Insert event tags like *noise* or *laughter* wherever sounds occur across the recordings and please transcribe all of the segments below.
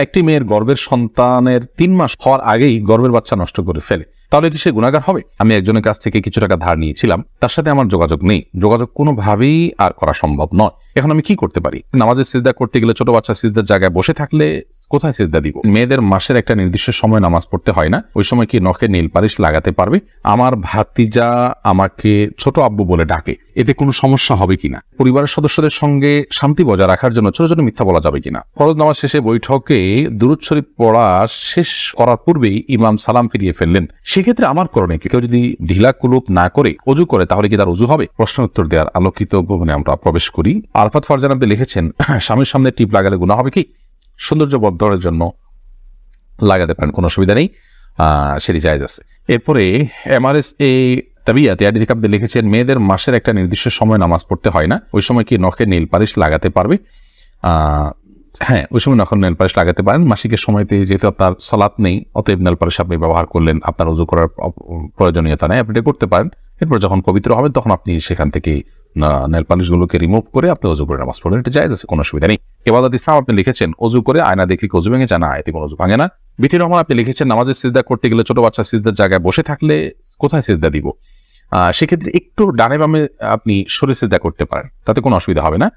একটি মেয়ের গর্ভের সন্তানের তিন মাস হওয়ার আগেই গর্ভের বাচ্চা নষ্ট করে ফেলে। তাহলে কি সে গুণাগার হবে? আমি একজনের কাছ থেকে কিছু টাকা ধার নিয়েছিলাম, তার সাথে আমার যোগাযোগ নেই। যোগাযোগ কোনোভাবেই আর করা সম্ভব নয়। এখন আমি কি করতে পারি? নামাজের সিজদা করতে গেলে ছোট বাচ্চা সিজদার জায়গায় বসে থাকলে কোথায় সিজদা দিব? মেয়েদের মাসের একটা নির্দিষ্ট সময় নামাজ পড়তে হয় না। ওই সময় কি নখে নীল পালিশ লাগাতে পারবে? আমার ভাতিজা আমাকে ছোট আব্বু বলে ডাকে। এতে কোনো সমস্যা হবে কিনা? পরিবারের সদস্যদের সঙ্গে শান্তি বজায় রাখার জন্য ছোট ছোট মিথ্যা বলা যাবে কিনা? ফরজ নামাজ শেষে বৈঠকে দুরুদ শরীফ পড়া শেষ করার পূর্বেই ইমাম সালাম ফিরিয়ে ফেললেন। সেক্ষেত্রে আমার করণে কেউ যদি ঢিলা কুলুপ না করে অজু করে, তাহলে কি তার অজু হবে? প্রশ্ন উত্তর দেওয়ার আলোকিত ভবনে আমরা প্রবেশ করি। আরফাত ফারজান আপনি লিখেছেন, *clears throat* স্বামীর সামনে টিপ লাগালে গুণা হবে কি? সৌন্দর্য বর্ধনের জন্য লাগাতে পারেন, কোনো অসুবিধা নেই। সেটি জায়জ আছে। এরপরে এমআরএস এ তাবিয়া থেকে আপনি লিখেছেন, মেয়েদের মাসের একটা নির্দিষ্ট সময় নামাজ পড়তে হয় না। ওই সময় কি নখে নীল পালিশ লাগাতে পারবে? হ্যাঁ ওই সময় নখন নেল পালিশ লাগাতে পারেন। মাসিকের সময়তে যেহেতু আপনার সালাত নেই, অতএব নেল পালিশ আপনি ব্যবহার করলেন, আপনার উজু করার প্রয়োজনীয়তা নেই। আপনি করতে পারেন। এরপর যখন পবিত্র হবেন তখন আপনি সেখান থেকে নেল পালিশগুলোকে রিমুভ করে আপনি অজু করে নামাজ পড়লেন এটা জায়জ আছে, কোনো অসুবিধা নেই। এবাদত ইসলাম আপনি লিখেছেন, অজু করে আয়না দেখলে অজু ভেঙে যায়? না, এতে কোনো অজু ভাঙে না। বিতি রহমান, আপনি লিখেছেন, নামাজের সিজদা করতে গেলে ছোট বাচ্চা সিজদার জায়গায় বসে থাকলে কোথায় সিজদা দিব? সেক্ষেত্রে একটু ডানে বামে আপনি সরে সিজদা করতে পারেন। তাতে কোনো অসুবিধা হবে না।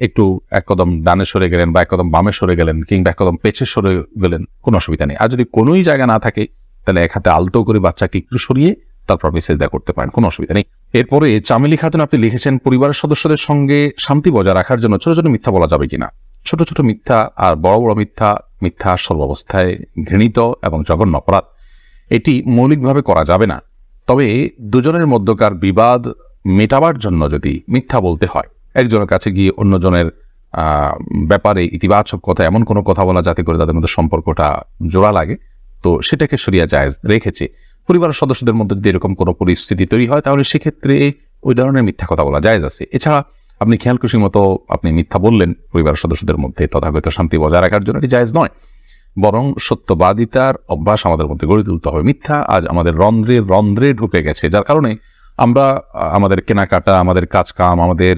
একটু এক কদম ডানে সরে গেলেন বা এক কদম বামে সরে গেলেন কিংবা এক কদম পেছে সরে গেলেন, কোনো অসুবিধা নেই। আর যদি কোনোই জায়গা না থাকে, তাহলে এক হাতে আলতো করে বাচ্চাকে একটু সরিয়ে তারপর আপনি সেজদা করতে পারেন, কোনো অসুবিধা নেই। এরপরে চামেলি খাতুন আপনি লিখেছেন, পরিবারের সদস্যদের সঙ্গে শান্তি বজায় রাখার জন্য ছোট ছোট মিথ্যা বলা যাবে কিনা? ছোট ছোট মিথ্যা আর বড় বড় মিথ্যা মিথ্যা সর্বাবস্থায় ঘৃণিত এবং জঘন্য অপরাধ। এটি মৌলিকভাবে করা যাবে না। তবে দুজনের মধ্যকার বিবাদ মেটাবার জন্য যদি মিথ্যা বলতে হয়, একজনের কাছে গিয়ে অন্যজনের ব্যাপারে ইতিবাচক কথা, এমন কোনো কথা বলা যাতে করে তাদের মধ্যে সম্পর্কটা জোড়া লাগে, তো সেটাকে সরিয়া জায়েজ রেখেছে। পরিবারের সদস্যদের মধ্যে যদি এরকম কোনো পরিস্থিতি তৈরি হয়, তাহলে সেক্ষেত্রে ওই ধরনের মিথ্যা কথা বলা জায়েজ আছে। এছাড়া আপনি খেয়াল খুশি মতো আপনি মিথ্যা বললেন, পরিবারের সদস্যদের মধ্যে তথাগত শান্তি বজায় রাখার জন্য এটি জায়েজ নয়। বরং সত্যবাদিতার অভ্যাস আমাদের মধ্যে গড়ে তুলতে হবে। মিথ্যা আজ আমাদের রন্ধ্রে রন্ধ্রে ঢুকে গেছে, যার কারণে আমরা আমাদের কেনাকাটা, আমাদের কাজকাম, আমাদের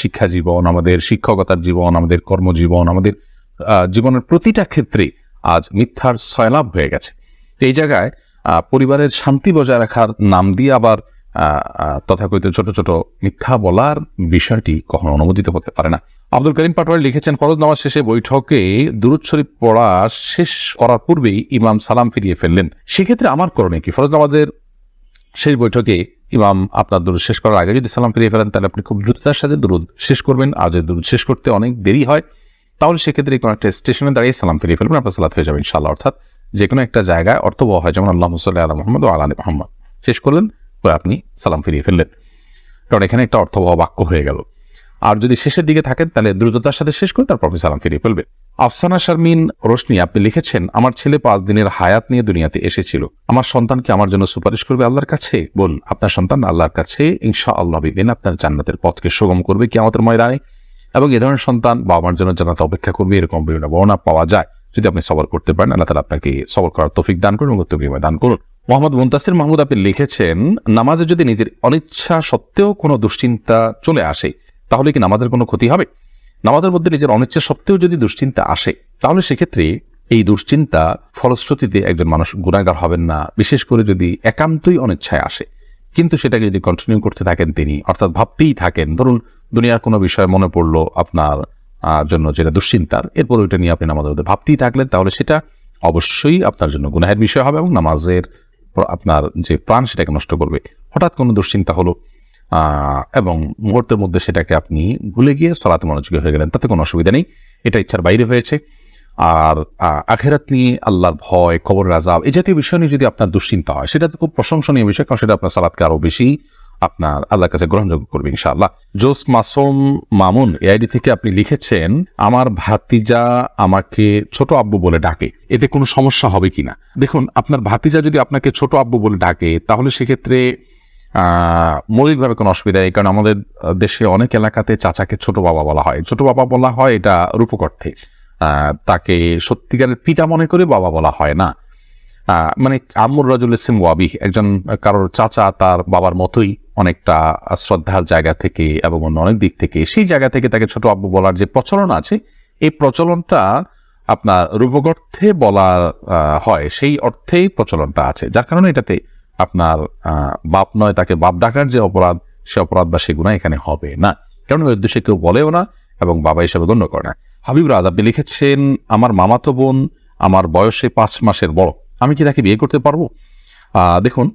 শিক্ষা জীবন আমাদের শিক্ষকতার জীবন, আমাদের কর্মজীবন, আমাদের জীবনের প্রতিটা ক্ষেত্রে আজ মিথ্যার সয়লাভ হয়ে গেছে। এই জায়গায় পরিবারের শান্তি বজায় রাখার নাম দিয়ে আবার তথাকথিত ছোট ছোট মিথ্যা বলার বিষয়টি কখনো অনুমোদিত হতে পারে না। আব্দুল করিম পাটোয়ারি লিখেছেন, ফরজ নামাজ শেষে বৈঠকে দুরুদ শরীফ পড়া শেষ করার পূর্বেই ইমাম সালাম ফিরিয়ে ফেললেন। সেক্ষেত্রে আমার করণীয় কি? ফরজ নামাজের শেষ বৈঠকে ইমাম আপনার দুরুদ শেষ করার আগে যদি সালাম ফিরিয়ে ফেলেন, তাহলে আপনি খুব দ্রুততার সাথে দুরুদ শেষ করবেন। আর যদি দুরুদ শেষ করতে অনেক দেরি হয়, তাহলে সেক্ষেত্রে কোনো একটা স্টেশনে দাঁড়িয়ে সালাম ফিরিয়ে ফেলবেন, আপনার সালাত হয়ে যাবে ইনশাল্লাহ অর্থাৎ যে কোনো একটা জায়গায় অর্থবহ হয়, যেমন আল্লাহ মুসাল্লাহ আল্লাহ মোহাম্মদ ও আলী মোহাম্মদ। শেষ করলেন, পরে আপনি সালাম ফিরিয়ে ফেললেন। কারণ এখানে একটা অর্থবহ বাক্য হয়ে গেল। আর যদি শেষের দিকে থাকেন, তাহলে দ্রুততার সাথে শেষ করে তারপর আপনি সালাম ফিরিয়ে ফেলবেন। আফসানা শারমিন রোশনি, আপনি লিখেছেন, আমার ছেলে পাঁচ দিনের হায়াত নিয়ে দুনিয়াতে এসেছিল। আমার সন্তানকে আমার জন্য সুপারিশ করবে আল্লাহর কাছে? বল আপনার সন্তান আল্লাহর কাছে ইনশা আল্লাহ বিদিন, আপনার জান্নাতের পথকে সুগম করবে কি আমাদের ময়দানে। এবং এ ধরনের সন্তান বাবা মার জন্য জান্নাত অপেক্ষা করবে, এরকম বিভিন্ন বর্ণনা পাওয়া যায়। যদি আপনি সবর করতে পারেন, আল্লাহ তালা আপনাকে সবর করার তফিক দান করুন এবং উত্তর দান করুন। মোহাম্মদ মুন্তাসির মাহমুদ, আপনি লিখেছেন, নামাজে যদি নিজের অনিচ্ছা সত্ত্বেও কোনো দুশ্চিন্তা চলে আসে তাহলে কি নামাজের কোনো ক্ষতি হবে? নামাজের মধ্যে নিজের অনিচ্ছা সত্ত্বেও যদি দুশ্চিন্তা আসে, তাহলে সেক্ষেত্রে এই দুশ্চিন্তা ফলশ্রুতিতে একজন মানুষ গুণাগার হবেন না, বিশেষ করে যদি একান্তই অনিচ্ছায় আসে। কিন্তু সেটাকে যদি কন্টিনিউ করতে থাকেন তিনি, অর্থাৎ ভাবতেই থাকেন, ধরুন দুনিয়ার কোনো বিষয় মনে পড়ল আপনার জন্য যেটা দুশ্চিন্তার, এরপর ওইটা নিয়ে আপনি নামাজের মধ্যে ভাবতেই থাকলেন, তাহলে সেটা অবশ্যই আপনার জন্য গুনাহের বিষয় হবে এবং নামাজের আপনার যে প্রাণ সেটাকে নষ্ট করবে। হঠাৎ কোনো দুশ্চিন্তা হলো এবং মুহূর্তের মধ্যে সেটাকে আপনি ভুলে গিয়ে সলাতে মনোযোগী হয়ে গেলেন, তাতে কোনো অসুবিধা নেই। এটা ইচ্ছার বাইরে হয়েছে। আর আখেরাত নিয়ে আল্লাহর ভয়, কবর রাজাব এই জাতীয় বিষয় নিয়ে যদি আপনার দুশ্চিন্তা হয়, সেটা তো খুব প্রশংসনীয় বিষয়, কারণ সেটা আপনার সালাদকে আরও বেশি আপনার আল্লাহর কাছে গ্রহণযোগ্য করবে ইনশাআল্লাহ। জোস মাসুম মামুন, এআইডি থেকে আপনি লিখেছেন, আমার ভাতিজা আমাকে ছোট আব্বু বলে ডাকে। এতে কোনো সমস্যা হবে কিনা? দেখুন, আপনার ভাতিজা যদি আপনাকে ছোট আব্বু বলে ডাকে, তাহলে সেক্ষেত্রে মৌলিকভাবে কোনো অসুবিধা নেই, কারণ আমাদের দেশে অনেক এলাকাতে চাচাকে ছোট বাবা বলা হয়। ছোট বাবা বলা হয় এটা রূপক অর্থে। তাকে সত্যিকারের পিতা মনে করে বাবা বলা হয় না। মানে আমর রাজুল ইসিম ওয়াবি, একজন কারোর চাচা তার বাবার মতোই অনেকটা শ্রদ্ধার জায়গা থেকে এবং অন্য অনেক দিক থেকে সেই জায়গা থেকে তাকে ছোট আব্বু বলার যে প্রচলন আছে, এই প্রচলনটা আপনার রূপক অর্থে বলা হয়, সেই অর্থেই প্রচলনটা আছে। যার কারণে এটাতে আপনার বাপ নয়, তাকে বাপ ডাকার যে অপরাধ, সে অপরাধ বা সে গুণা এখানে হবে না। কারণ ওই উদ্দেশ্যে কেউ বলেও না এবং বাবা হিসাবে গণ্য করে না। হাবিব রাজ আপনি লিখেছেন, আমার মামাতো বোন, আমার বয়সে পাঁচ মাসের বড়। আমি কি তাকে বিয়ে করতে পারব? দেখুন,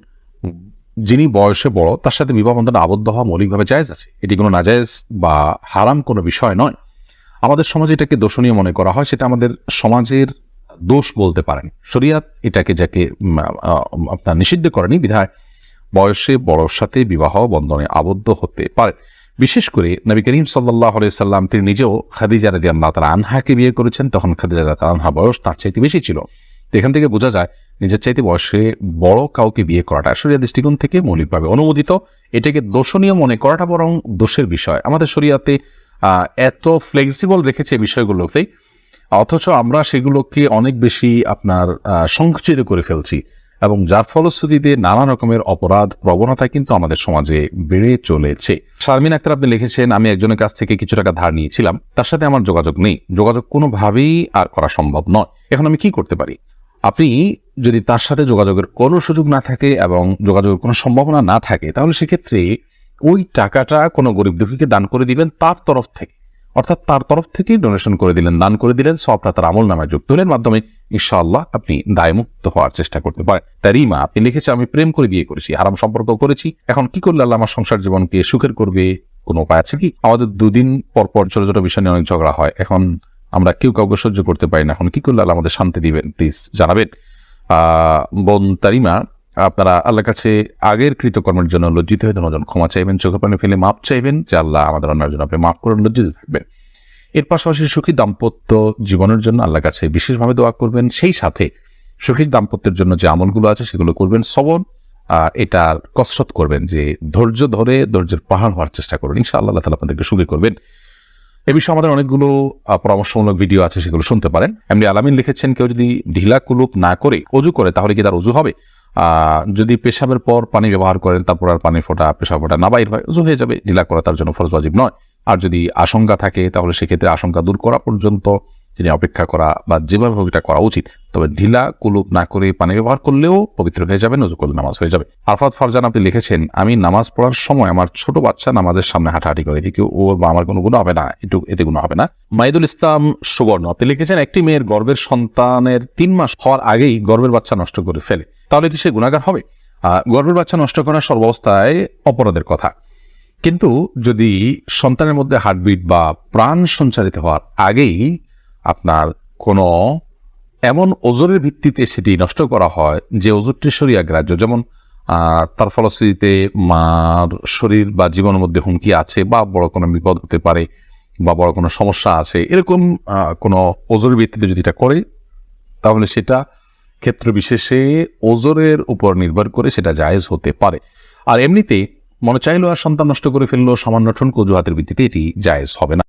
যিনি বয়সে বড়, তার সাথে বিবাহ বন্ধনে আবদ্ধ হওয়া মৌলিকভাবে জায়েজ আছে। এটি কোনো নাজায়েজ বা হারাম কোনো বিষয় নয়। আমাদের সমাজে এটাকে দোষণীয় মনে করা হয়, সেটা আমাদের সমাজের দোষ বলতে পারেন। শরিয়াত এটাকে যাকে আপনার নিষিদ্ধ করেনি বিধায় বয়সে বড়র সাথে বিবাহ বন্ধনে আবদ্ধ হতে পারে। বিশেষ করে নবী করিম সাল্লাহ সাল্লাম, তিনি নিজেও খাদিজা রাজি আল্লাহ তালা আনহাকে বিয়ে করেছেন, তখন খাদিজা রাজি আনহা বয়স তার চাইতে বেশি ছিল। তো এখান থেকে বোঝা যায়, নিজের চাইতে বয়সে বড় কাউকে বিয়ে করাটা শরিয়া দৃষ্টিকোণ থেকে মৌলিকভাবে অনুমোদিত। এটাকে দোষণীয় মনে করাটা বরং দোষের বিষয়। আমাদের শরিয়াতে এত ফ্লেক্সিবল রেখেছে বিষয়গুলোতেই অথচ আমরা সেগুলোকে অনেক বেশি আপনার সংকুচিত করে ফেলছি এবং যার ফলশ্রুতিতে নানা রকমের অপরাধ, প্রবণতা কিন্তু আমাদের সমাজে বেড়ে চলেছে। শারমিন আক্তার আপনি লিখেছেন, আমি একজনের কাছ থেকে কিছু টাকা ধার নিয়েছিলাম, তার সাথে আমার যোগাযোগ নেই। যোগাযোগ কোনোভাবেই আর করা সম্ভব নয়। এখন আমি কি করতে পারি? আপনি যদি তার সাথে যোগাযোগের কোনো সুযোগ না থাকে এবং যোগাযোগের কোনো সম্ভাবনা না থাকে, তাহলে সেক্ষেত্রে ওই টাকাটা কোনো গরিব দুঃখীকে দান করে দিবেন তার তরফ থেকে। অর্থাৎ তার তরফ থেকেই ডোনেশন করে দিলেন, দান করে দিলেন, সবটা তার আমল নামায় যুক্ত হলেন। মাধ্যমে ইনশাআল্লাহ আপনি দায়মুক্ত হওয়ার চেষ্টা করতে পারেন। তারিমা, আপনি লিখেছে আমি প্রেম করে বিয়ে করেছি, হারাম সম্পর্ক করেছি। এখন কি করলে আল্লাহ আমার সংসার জীবনকে সুখের করবে? কোনো উপায় আছে কি? আমাদের দুদিন পর পর ছোট ছোট বিষয় নিয়ে অনেক ঝগড়া হয়। এখন আমরা কেউ কাউকে সহ্য করতে পারি না। এখন কি করলে আল্লাহ আমাদের শান্তি দিবেন? প্লিজ জানাবেন। বোন তারিমা আপনারা আল্লাহর কাছে আগের কৃতকর্মের জন্য লজ্জিত হয়ে ধন্যজন ক্ষমা চাইবেন চোখে পানি ফেলে মাপ চাইবেন যে আল্লাহ আমাদের অন্যার জন্য আপনি মাফ করুন লজ্জিত থাকবেন। এর পাশাপাশি সুখী দাম্পত্য জীবনের জন্য আল্লাহর কাছে বিশেষভাবে দোয়া করবেন। সেই সাথে সুখী দাম্পত্যের জন্য যে আমলগুলো আছে সেগুলো করবেন আহ, এটার কসরত করবেন যে ধৈর্য ধরে ধৈর্যের পাহাড় হওয়ার চেষ্টা করবেন ইনশাআল্লাহ আল্লাহ তালা আপনাদেরকে সুখী করবেন। এ বিষয়ে আমাদের অনেকগুলো পরামর্শমূলক ভিডিও আছে সেগুলো শুনতে পারেন। এমনি আলামিন লিখেছেন কেউ যদি ঢিলা কুলুপ না করে অজু করে তাহলে কি তার অজু হবে? যদি পেশাবের পর পানি ব্যবহার করেন, তারপর আর পানি ফোটা, পেশাব ফোটা না বাইর হয় হয়ে যাবে, ঢিলা করা তার জন্য ফরজ ওয়াজিব নয়। আর যদি আশঙ্কা থাকে, তাহলে সেক্ষেত্রে আশঙ্কা দূর করা পর্যন্ত তিনি অপেক্ষা করা বা যেভাবে হোক এটা করা উচিত। তবে ঢিলা, কুলুপ না করে পানি ব্যবহার করলেও পবিত্র হয়ে যাবে নজু করলে নামাজ হয়ে যাবে। আরফাত ফারজান আপনি লিখেছেন, আমি নামাজ পড়ার সময় আমার ছোট বাচ্চা নামাজের সামনে হাঁটাহাঁটি করে। এদিকে ওর বা আমার কোনো গুণ হবে না একটু এতে গুণ হবে না। মাইদুল ইসলাম সুবর্ণ, আপনি লিখেছেন, একটি মেয়ের গর্বের সন্তানের তিন মাস হওয়ার আগেই গর্বের বাচ্চা নষ্ট করে ফেলে। তাহলে কি সে গুণাগার হবে। গর্ভের বাচ্চা নষ্ট করা সর্বাবস্থায় অপরাধের কথা। কিন্তু যদি সন্তানের মধ্যে হার্টবিট বা প্রাণ সঞ্চারিত হওয়ার আগেই আপনার কোনো এমন ওজোরের ভিত্তিতে সেটি নষ্ট করা হয় যে ওজোরটি সরিয়া গ্রাহ্য। যেমন তার ফলশ্রুতিতে মার শরীর বা জীবনের মধ্যে হুমকি আছে বা বড় কোনো বিপদ হতে পারে বা বড় কোনো সমস্যা আছে। এরকম কোনো ওজোরের ভিত্তিতে যদি এটা করে, তাহলে সেটা ক্ষেত্র বিশেষে ওজোরের উপর নির্ভর করে সেটা জায়েজ হতে পারে। আর এমনিতে মনে চাইলো আর সন্তান নষ্ট করে ফেলল সামান্য ঠনক অজুহাতের ভিত্তিতে এটি জায়েজ হবে না।